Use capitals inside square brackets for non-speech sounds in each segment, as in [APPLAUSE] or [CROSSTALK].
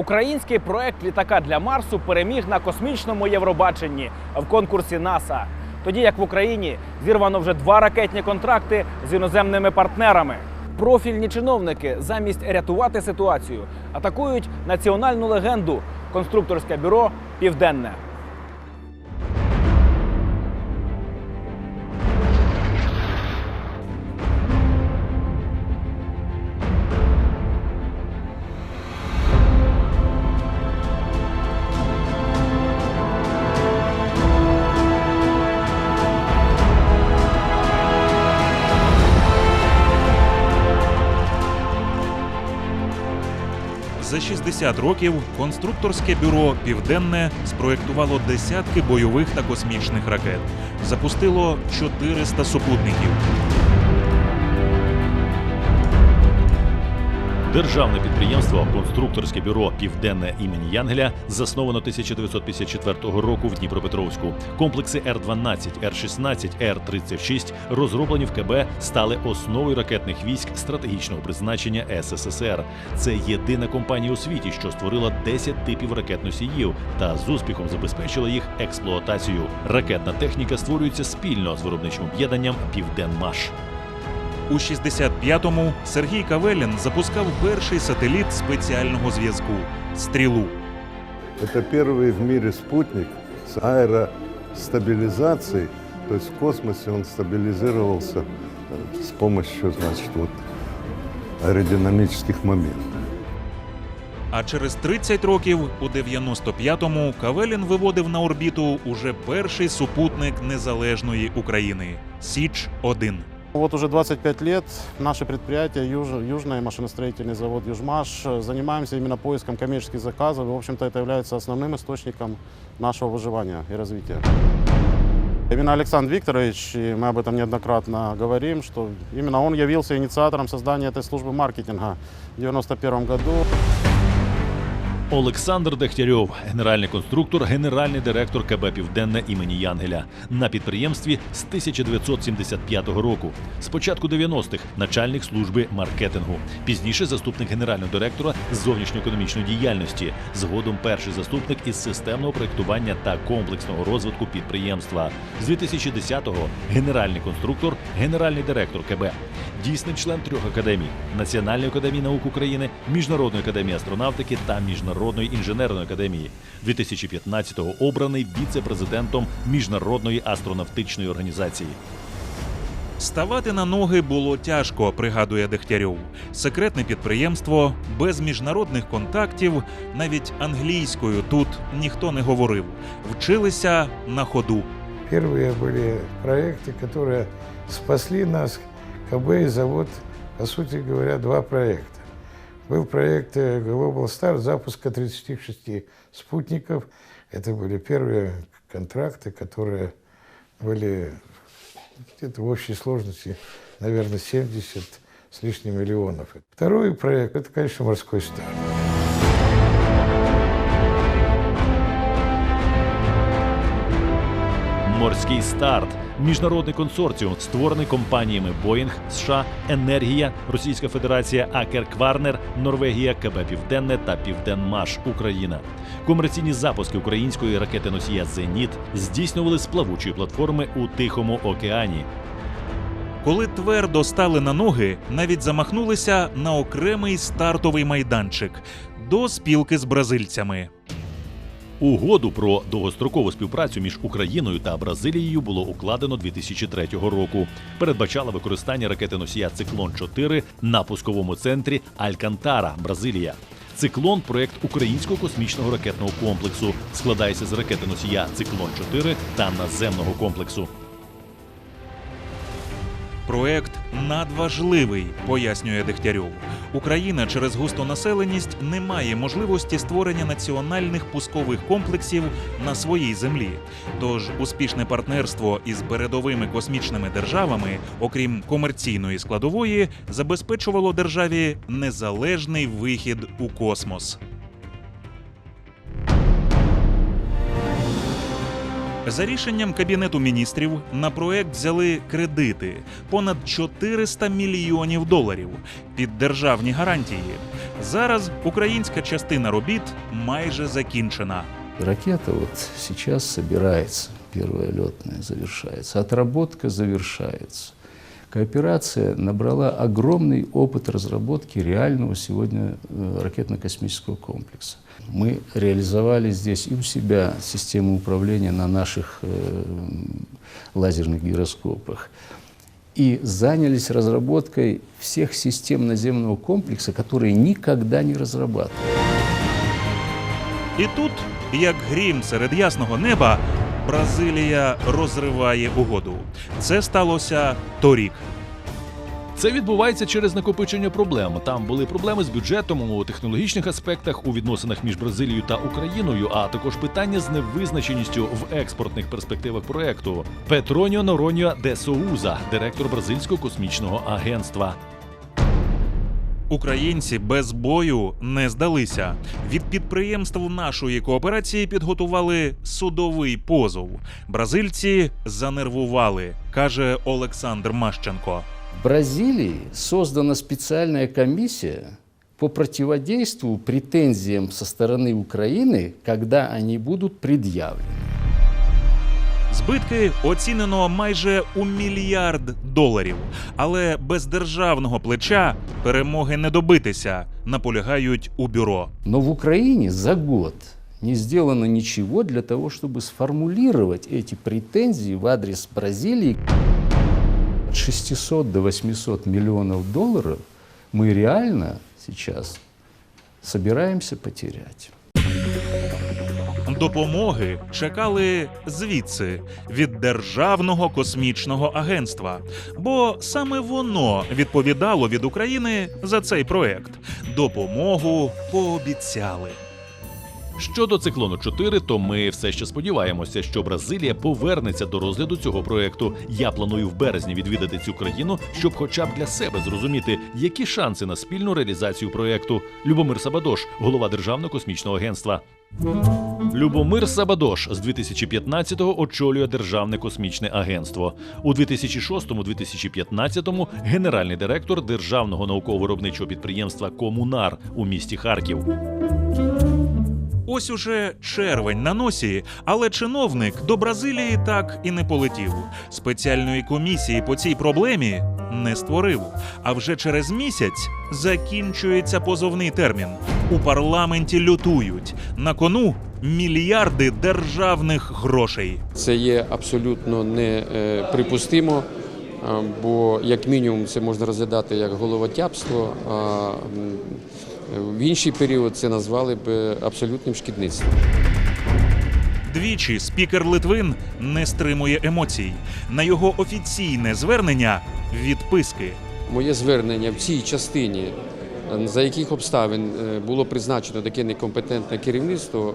Український проект літака для Марсу переміг на космічному Євробаченні в конкурсі НАСА. Тоді як в Україні зірвано вже два ракетні контракти з іноземними партнерами. Профільні чиновники замість рятувати ситуацію атакують національну легенду конструкторське бюро Південне. За 60 років конструкторське бюро Південне спроектувало десятки бойових та космічних ракет, запустило 400 супутників. Державне підприємство Конструкторське бюро Південне імені Янгеля засновано 1954 року в Дніпропетровську. Комплекси Р-12, Р-16, Р-36, розроблені в КБ, стали основою ракетних військ стратегічного призначення СССР. Це єдина компанія у світі, що створила 10 типів ракет-носіїв та з успіхом забезпечила їх експлуатацію. Ракетна техніка створюється спільно з виробничим об'єднанням Південмаш. У 65-му Сергій Кавелін запускав перший сателіт спеціального зв'язку стрілу. Это первый в мире спутник с аэростабилизацией, то есть в космосе он стабилизировался э, с помощью, значит, вот аэродинамических моментов. А через 30 років, у 95-му, Кавелін виводив на орбіту уже перший супутник незалежної України Січ 1 Вот уже 25 лет наше предприятие Юж- Южный машиностроительный завод «Южмаш» э, занимаемся именно поиском коммерческих заказов. И, в общем-то, это является основным источником нашего выживания и развития. Именно Александр Викторович, и мы об этом неоднократно говорим, что именно он явился инициатором создания этой службы маркетинга в 1991 году. Олександр Дегтярьов, генеральний конструктор, генеральний директор КБ Південне імені Янгеля на підприємстві з 1975 року. З початку 90-х начальник служби маркетингу. Пізніше заступник генерального директора з зовнішньоекономічної діяльності. Згодом перший заступник із системного проєктування та комплексного розвитку підприємства. З 2010-го генеральний конструктор, генеральний директор КБ Дійсний член трьох академій: Національної академії наук України, Міжнародної академії астронавтики та Міжнародної інженерної академії. 2015-го обраний віце-президентом Міжнародної астронавтичної організації. Ставати на ноги було тяжко, пригадує Дегтярьов. Секретне підприємство, без міжнародних контактів, навіть англійською тут ніхто не говорив. Вчилися на ходу. Первые были проекты, которые спасли нас. КБ и завод, по сути говоря, два проекта. Был проект э, Global Star, запуска 36 спутников. Это были первые контракты, которые были где-то в общей сложности, наверное, 70 с лишним миллионов. Второй проект – это, конечно, «Морской стар». Морський старт міжнародний консорціум, створений компаніями Боїнг США, Енергія, Російська Федерація, Акер Кварнер, Норвегія, КБ Південне та Південмаш Україна. Комерційні запуски української ракети носія Зеніт здійснювали з плавучої платформи у Тихому океані. Коли твердо стали на ноги, навіть замахнулися на окремий стартовий майданчик до спілки з бразильцями. Угоду про довгострокову співпрацю між Україною та Бразилією було укладено 2003 року. Передбачала використання ракети носія Циклон 4 на пусковому центрі Алькантара, Бразилія. Циклон проект українського космічного ракетного комплексу. Складається з ракети носія Циклон 4 та наземного комплексу. Проект надважливий, пояснює Дегтярьов. Україна через густонаселеність не має можливості створення національних пускових комплексів на своїй землі. Тож успішне партнерство із передовими космічними державами, окрім комерційної складової, забезпечувало державі незалежний вихід у космос. За рішенням Кабінету міністрів на проект взяли кредити понад 400 мільйонів доларів під державні гарантії. Зараз українська частина робіт майже закінчена. Ракета вот сейчас собирается, первая летная завершается, отработка завершается. Кооперация набрала огромный опыт разработки реального сегодня э, ракетно-космического комплекса. Мы реализовали здесь и у себя систему управления на наших э, лазерных гироскопах, и занялись разработкой всех систем наземного комплекса, которые никогда не разрабатывали. І тут, як грім серед ясного неба, Бразилія розриває угоду. Це сталося торік. Це відбувається через накопичення проблем. Там були проблеми з бюджетом у технологічних аспектах у відносинах між Бразилією та Україною, а також питання з невизначеністю в експортних перспективах проекту. Петроніо Нороньо де Соуза, директор Бразильського космічного агентства. Українці без бою не здалися. Від підприємств нашої кооперації підготували судовий позов. Бразильці занервували, каже Олександр Мащенко. В Бразилии создана специальная комиссия по противодействию претензиям со стороны Украины, когда они будут предъявлены. Збитки оцінено майже у мільярд доларів. Але без державного плеча перемоги не добитися, наполягають у бюро. Но в Украине за год не сделано ничего для того, чтобы сформулировать эти претензии в адрес Бразилии. От 600 до 800 миллионов долларов мы реально сейчас собираемся потерять. Допомоги чекали звідси від Державного космічного агентства, бо саме воно відповідало від України за цей проект. Допомогу пообіцяли. Щодо циклону 4, то ми все ще сподіваємося, що Бразилія повернеться до розгляду цього проекту. Я планую в березні відвідати цю країну, щоб хоча б для себе зрозуміти, які шанси на спільну реалізацію проекту. Любомир Сабадош, голова Державного космічного агентства. Любомир Сабадош з 2015-го очолює Державне космічне агентство. У 2006-2015 генеральний директор Державного науково-виробничого підприємства Комунар у місті Харків. Ось уже червень на носі, але чиновник до Бразилії так і не полетів. Спеціальної комісії по цій проблемі не створив. А вже через місяць закінчується позовний термін. У парламенті лютують на кону мільярди державних грошей. Це є абсолютно неприпустимо, а, бо як мінімум це можна розглядати як головотяпство, в інший період це назвали б абсолютним шкідництвом. Двічі спікер Литвин не стримує емоцій. На його офіційне звернення відписки. Моє звернення в цій частині, е, за яких обставин е, було призначено таке некомпетентне керівництво,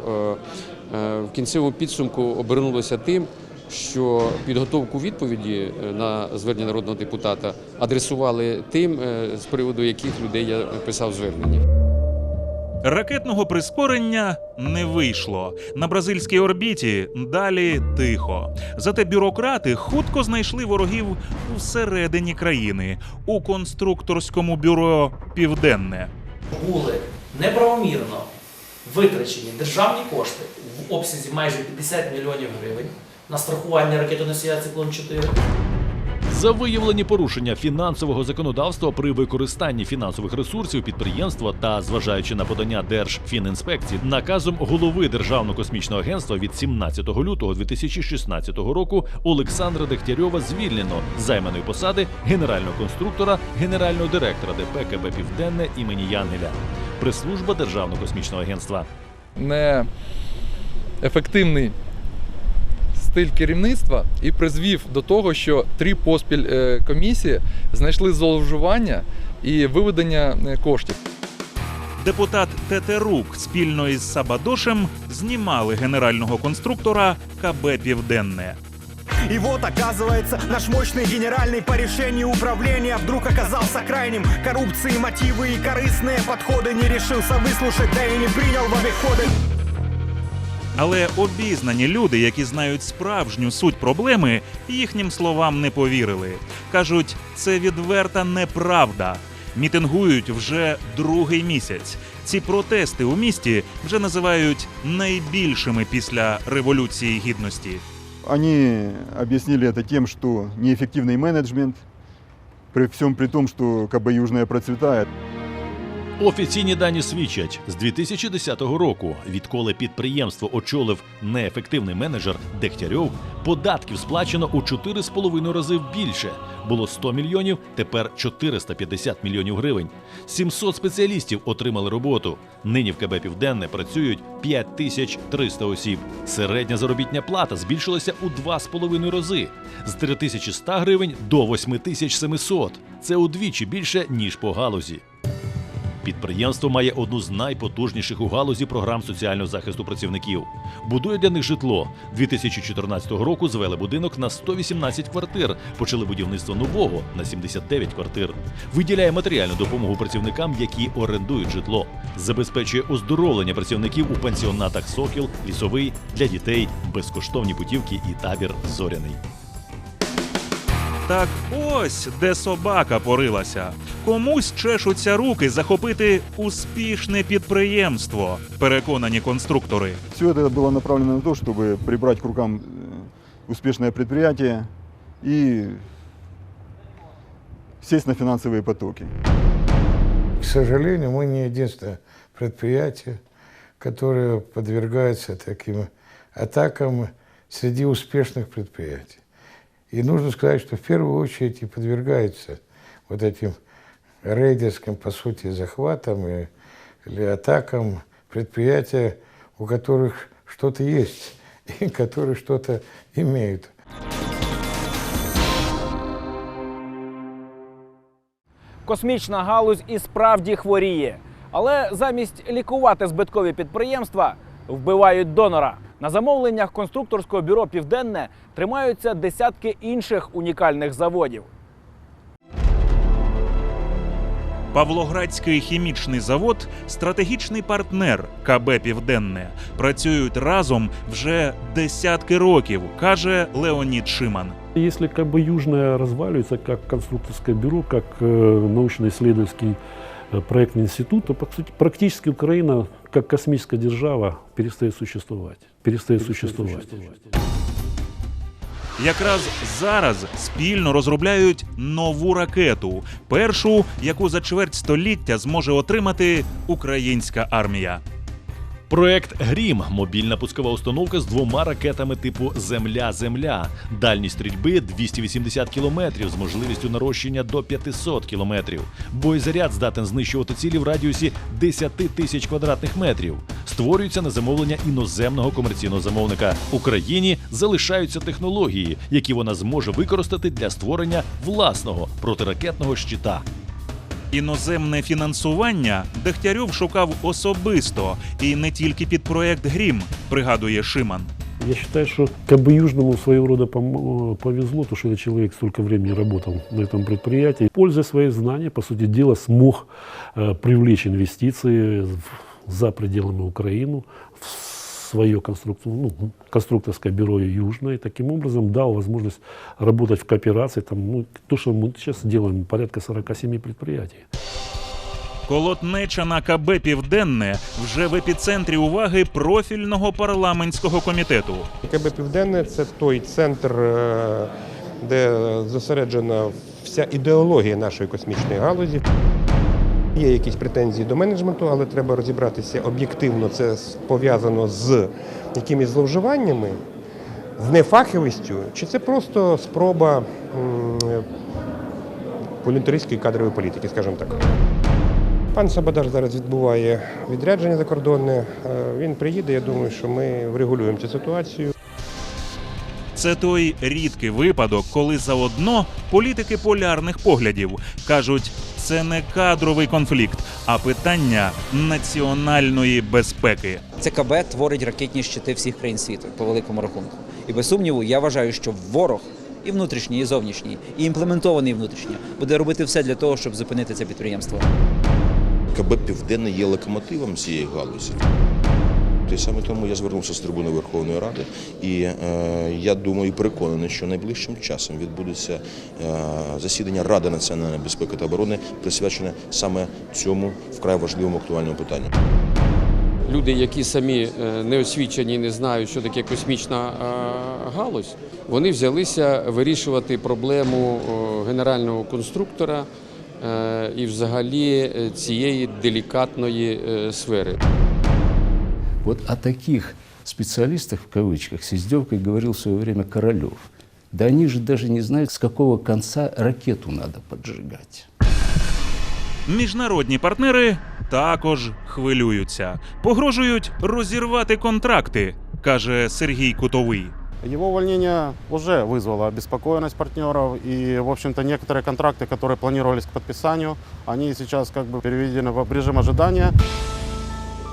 е, е, в кінцевому підсумку обернулося тим, що підготовку відповіді е, на звернення народного депутата адресували тим, е, з приводу яких людей я писав звернення. Ракетного прискорення не вийшло. На бразильській орбіті далі тихо. Зате бюрократи хутко знайшли ворогів всередині країни у конструкторському бюро Південне. були неправомірно витрачені державні кошти в обсязі майже 50 мільйонів гривень на страхування ракетоносія циклон 4 За виявлені порушення фінансового законодавства при використанні фінансових ресурсів підприємства та зважаючи на подання Держфінінспекції, наказом голови Державного космічного агентства від 17 лютого 2016 року Олександра Дегтярьова звільнено з займаної посади генерального конструктора, генерального директора ДП КБ Південне імені Янгеля. Прес-служба Державного космічного агентства. не ефективний стиль керівництва і призвів до того, що три поспіль е, комісії знайшли зловживання і виведення е, коштів. Депутат Тетерук спільно із Сабадошем знімали генерального конструктора КБ Південне. И вот оказывается, наш мощный генеральный по решению управления вдруг оказался крайним. Коррупции, мотивы и корыстные подходы не решился выслушать, да и не принял в обиходы. Але обізнані люди, які знають справжню суть проблеми, їхнім словам не повірили. кажуть, це відверта неправда. Мітингують вже другий місяць. Ці протести у місті вже називають найбільшими після революції гідності. Они объяснили это тем, что неэффективный менеджмент, при всем при том, что КБ Южная процветает. Офіційні дані свідчать, з 2010 року, відколи підприємство очолив неефективний менеджер Дегтярьов, податків сплачено у 4,5 рази більше. Було 100 мільйонів, тепер 450 мільйонів гривень. 700 спеціалістів отримали роботу. Нині в КБ Південне працюють 5300 осіб. Середня заробітня плата збільшилася у 2,5 рази з 3100 гривень до 8700. Це удвічі більше ніж по галузі. Підприємство має одну з найпотужніших у галузі програм соціального захисту працівників. Будує для них житло. 2014 року звели будинок на 118 квартир. Почали будівництво нового на 79 квартир. Виділяє матеріальну допомогу працівникам, які орендують житло. Забезпечує оздоровлення працівників у пансіонатах Сокіл, лісовий для дітей, безкоштовні путівки і табір Зоряний. Так ось де собака порилася. Комусь чешуться руки захопити успішне підприємство, переконані конструктори. Все это было направлено на то, чтобы прибрать к рукам э, успешное предприятие и сесть на финансовые потоки. К сожалению, мы не единственное предприятие, которое подвергается таким атакам среди успешных предприятий. И нужно сказать, что в первую очередь и подвергается вот этим рейдерским, по сути, захватам и, или атакам предприятия, у которых что-то есть [LAUGHS] и которые что-то имеют. Космічна галузь і справді хворіє. Але замість лікувати збиткові підприємства вбивають донора. На замовленнях конструкторського бюро Південне тримаються десятки інших унікальних заводів. Павлоградський хімічний завод стратегічний партнер КБ Південне. Працюють разом вже десятки років, каже Леонід Шиман. Если как бы Южная разваливается как конструкторское бюро, как э, научно-исследовательский э, проектный институт, то практически Украина как космическая держава перестает существовать. Перестает, существовать. Якраз зараз спільно розробляють нову ракету, першу, яку за чверть століття зможе отримати українська армія. Проект Грім мобільна пускова установка з двома ракетами типу Земля-Земля. Дальність стрільби 280 кілометрів з можливістю нарощення до 500 кілометрів. Боєзаряд здатен знищувати цілі в радіусі 10 тисяч квадратних метрів. Створюється на замовлення іноземного комерційного замовника. Україні залишаються технології, які вона зможе використати для створення власного протиракетного щита. Іноземне фінансування Дегтярьов шукав особисто і не тільки під проект Грім, пригадує Шиман. Я считаю, что как бы Южному своего рода пом- э, повезло, то, что этот человек столько времени работал на этом предприятии. Пользуя свои знания, по сути дела, смог э, привлечь инвестиции в- за пределами Украины в свое конструктор, ну, конструкторское бюро Южное. И таким образом дал возможность работать в кооперации. Там, ну, то, что мы сейчас делаем, порядка 47 предприятий. Колотнеча на КБ Південне вже в епіцентрі уваги профільного парламентського комітету. КБ Південне це той центр, е, де зосереджена вся ідеологія нашої космічної галузі. Є якісь претензії до менеджменту, але треба розібратися об'єктивно. Це пов'язано з якимись зловживаннями, з нефаховістю, чи це просто спроба волюнтаристської кадрової політики, скажімо так. Пан Сабадар зараз відбуває відрядження закордонне. Е, Він приїде. Я думаю, що ми врегулюємо цю ситуацію. Це той рідкий випадок, коли заодно політики полярних поглядів кажуть, це не кадровий конфлікт, а питання національної безпеки. ЦКБ творить ракетні щити всіх країн світу по великому рахунку. І без сумніву, я вважаю, що ворог і внутрішній, і зовнішній, і імплементований внутрішній буде робити все для того, щоб зупинити це підприємство. КБ Південне є локомотивом цієї галузі. І саме тому я звернувся з трибуни Верховної Ради, і е, я думаю, переконаний, що найближчим часом відбудеться е, засідання Ради національної безпеки та оборони, присвячене саме цьому вкрай важливому актуальному питанню. Люди, які самі е, не освічені не знають, що таке космічна е, галузь, вони взялися вирішувати проблему генерального конструктора е, і взагалі цієї делікатної сфери. Вот о таких специалистах, в кавычках, с издевкой говорил в свое время Королев. Да они же даже не знают, с какого конца ракету надо поджигать. Міжнародні партнери також хвилюються, погрожують розірвати контракти, каже Сергій Кутовий. Его увольнение уже вызвало обеспокоенность партнеров, и, в общем-то, некоторые контракты, которые планировались к подписанию, они сейчас как бы переведены в режим ожидания.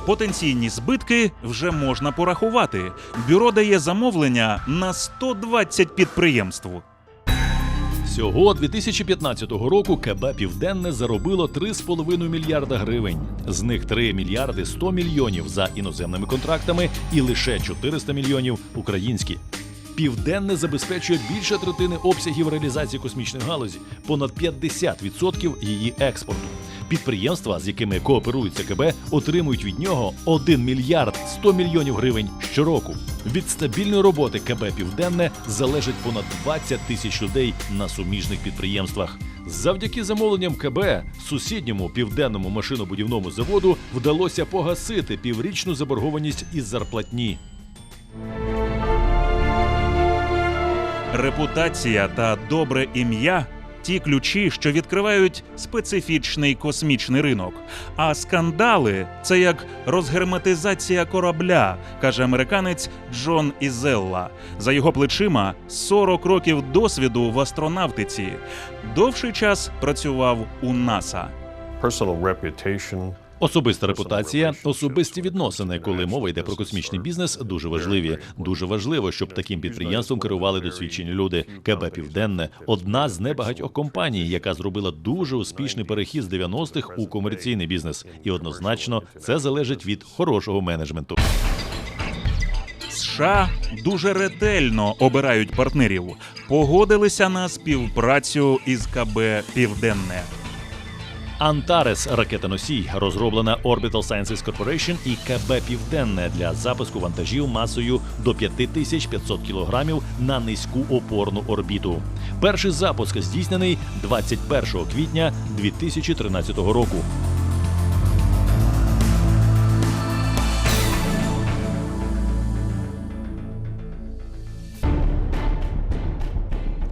Потенційні збитки вже можна порахувати. Бюро дає замовлення на 120 підприємств. Всього 2015 року КБ Південне заробило 3,5 мільярда гривень. З них 3 мільярди 100 мільйонів за іноземними контрактами і лише 400 мільйонів українські. Південне забезпечує більше третини обсягів реалізації космічної галузі, понад 50% її експорту. Підприємства, з якими кооперується КБ, отримують від нього 1 мільярд 100 мільйонів гривень щороку. Від стабільної роботи КБ Південне залежить понад 20 тисяч людей на суміжних підприємствах. Завдяки замовленням КБ сусідньому південному машинобудівному заводу вдалося погасити піврічну заборгованість із зарплатні. Репутація та добре ім'я ті ключі, що відкривають специфічний космічний ринок. А скандали це як розгерметизація корабля, каже американець Джон Ізелла. За його плечима 40 років досвіду в астронавтиці. Довший час працював у НАСА. Особиста репутація, особисті відносини, коли мова йде про космічний бізнес, дуже важливі. Дуже важливо, щоб таким підприємством керували досвідчені люди. КБ Південне одна з небагатьох компаній, яка зробила дуже успішний перехід з 90-х у комерційний бізнес. І однозначно це залежить від хорошого менеджменту. США дуже ретельно обирають партнерів, погодилися на співпрацю із КБ Південне. Антарес ракета-носій розроблена Orbital Sciences Corporation і КБ Південне для запуску вантажів масою до 5500 кілограмів на низьку опорну орбіту. Перший запуск здійснений 21 квітня 2013 року.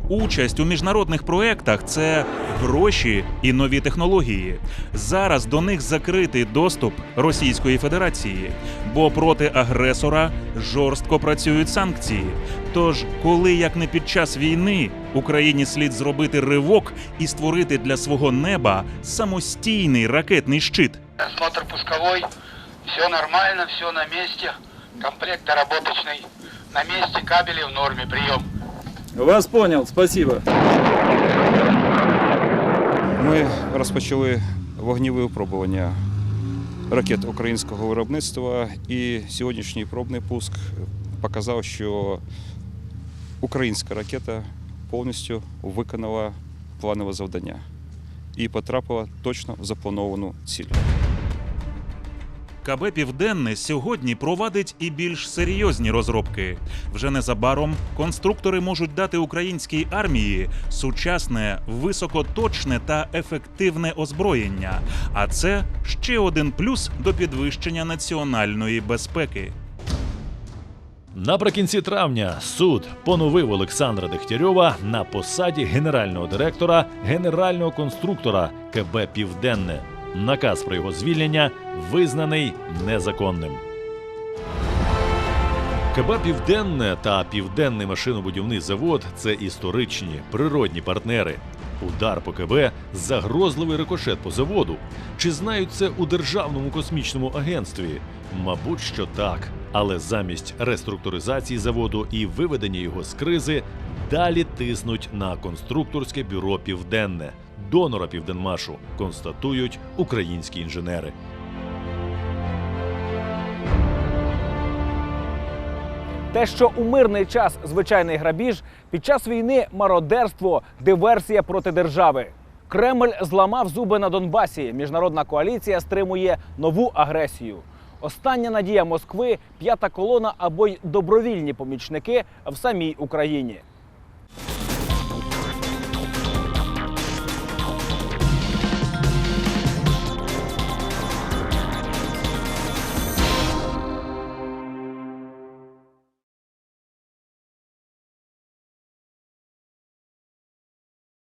Участь у міжнародних проєктах це гроші і нові технології. Зараз до них закритий доступ Російської Федерації, бо проти агресора жорстко працюють санкції. Тож, коли як не під час війни Україні слід зробити ривок і створити для свого неба самостійний ракетний щит. Осмотр пусковой, все нормально, все на месте, комплект доработочный на месте, кабели в норме, прием. Вас понял, спасибо. Ми розпочали вогніві випробування ракет українського виробництва, і сьогоднішній пробний пуск показав, що українська ракета повністю виконала планове завдання і потрапила точно в заплановану ціль. КБ Південне сьогодні провадить і більш серйозні розробки. Вже незабаром конструктори можуть дати українській армії сучасне, високоточне та ефективне озброєння. А це ще один плюс до підвищення національної безпеки. Наприкінці травня суд поновив Олександра Дегтярьова на посаді генерального директора генерального конструктора КБ Південне. Наказ про його звільнення визнаний незаконним. КБ Південне та Південний машинобудівний завод це історичні природні партнери. Удар по КБ загрозливий рикошет по заводу. Чи знають це у Державному космічному агентстві? Мабуть, що так. Але замість реструктуризації заводу і виведення його з кризи далі тиснуть на конструкторське бюро Південне, донора Південмашу, констатують українські інженери. Те, що у мирний час звичайний грабіж, під час війни мародерство, диверсія проти держави. Кремль зламав зуби на Донбасі. Міжнародна коаліція стримує нову агресію. Остання надія Москви п'ята колона або й добровільні помічники в самій Україні.